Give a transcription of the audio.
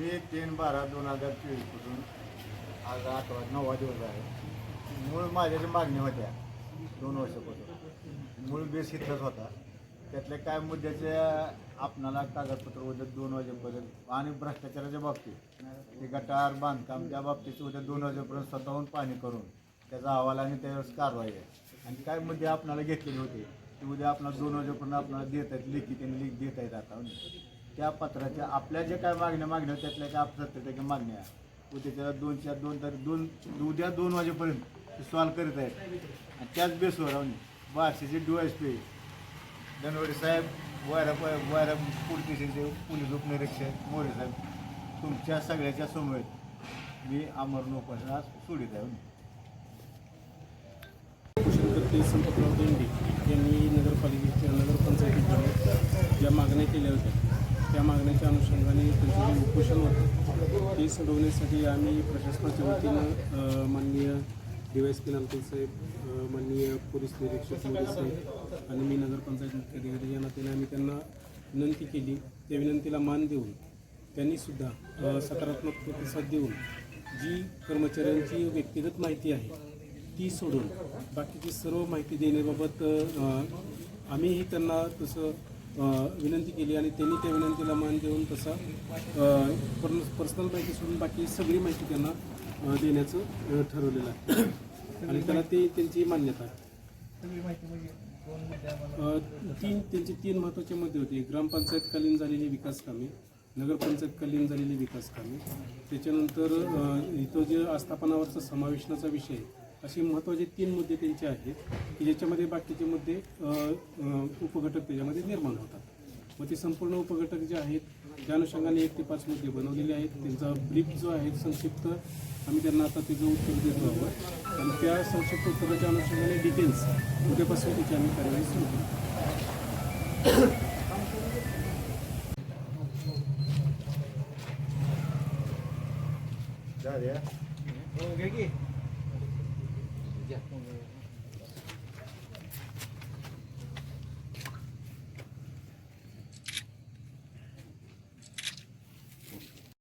तीन बारा दोन हजार चोवीसपासून आज अकरा नववा दिवस आहे. मूळ माझ्या मागणी मागण्या होत्या दोन वर्षापासून. मूळ बेस इथलाच होता. त्यातल्या काय मुद्द्याचे आपणाला कागदपत्र उद्या दोन वाजेपर्यंत आणि भ्रष्टाचाराच्या बाबतीत ते गटार बांधकाम त्या बाबतीत उद्या दोन वाजेपर्यंत स्वतःहून पाणी करून त्याचा अहवाल आणि त्यावेळेस कारवाई आहे. आणि काय मुद्दे आपणाला घेतलेले होते ते उद्या आपणाला दोन वाजेपर्यंत आपल्याला देत आहेत लेखी त्यांनी लेख देत आहेत आता. त्या पत्राच्या आपल्या जे काय मागण्या मागण्या त्यातल्या काय सत्तर टक्के मागण्या उद्या उद्याच्या दोन चार दोन तारीख दोन उद्या दोन वाजेपर्यंत ते सॉल्व करीत आहेत. आणि त्याच बेसवर आम्ही बारशेचे डी एस पी धनवडे साहेब वायरा वायरा पोलीस स्टेशनचे पोलीस उपनिरीक्षक मोरे साहेब तुमच्या सगळ्याच्या समोर मी अमर उपासना सोडित आहे पोषणकर्ते संपतराव देंडे यांनी नगरपालिकेच्या नगरपंचायतीकडे ज्या मागण्या केल्या होत्या. त्या मागण्याच्या अनुषंगाने त्यांचं जे उपोषण होतं ते सोडवण्यासाठी आम्ही प्रशासनाच्या वतीनं माननीय D Y S P Namkal साहेब माननीय पोलीस निरीक्षक मोदी साहेब आणि मी नगरपंचायत मुख्य अधिकारी या नात्याने आम्ही त्यांना विनंती केली. त्या विनंतीला मान देऊन त्यांनीसुद्धा सकारात्मक प्रतिसाद देऊन जी कर्मचाऱ्यांची व्यक्तिगत माहिती आहे ती सोडून बाकीची सर्व माहिती देण्याबाबत आम्हीही त्यांना तसं विनंती केली आणि त्यांनी त्या विनंतीला मान देऊन तसा पर्सनल माहिती सोडून बाकी सगळी माहिती त्यांना देण्याचं ठरवलेलं आहे. आणि त्याला ते त्यांची मान्यता आहे. तीन त्यांचे तीन महत्त्वाचे मुद्दे होते. ग्रामपंचायतकालीन झालेली विकास कामे नगरपंचायतकालीन झालेली विकास कामे. त्याच्यानंतर इथं जे आस्थापनावरचा समावेशनाचा विषय असे महत्त्वाचे तीन मुद्दे त्यांचे आहेत की ज्याच्यामध्ये बाकीचे मुद्दे उपघटक त्याच्यामध्ये निर्माण होतात. मग ते संपूर्ण उपघटक जे आहेत त्या अनुषंगाने एक ते पाच मुद्दे बनवलेले आहेत. त्यांचा ब्रीफ जो आहे संक्षिप्त आम्ही त्यांना आता त्याचं उत्तर देतो आहोत. आणि त्या संक्षिप्त उत्तराच्या अनुषंगाने डिटेल्स उद्यापासून त्याची आम्ही कार्यवाही सुरू करू. いや、も。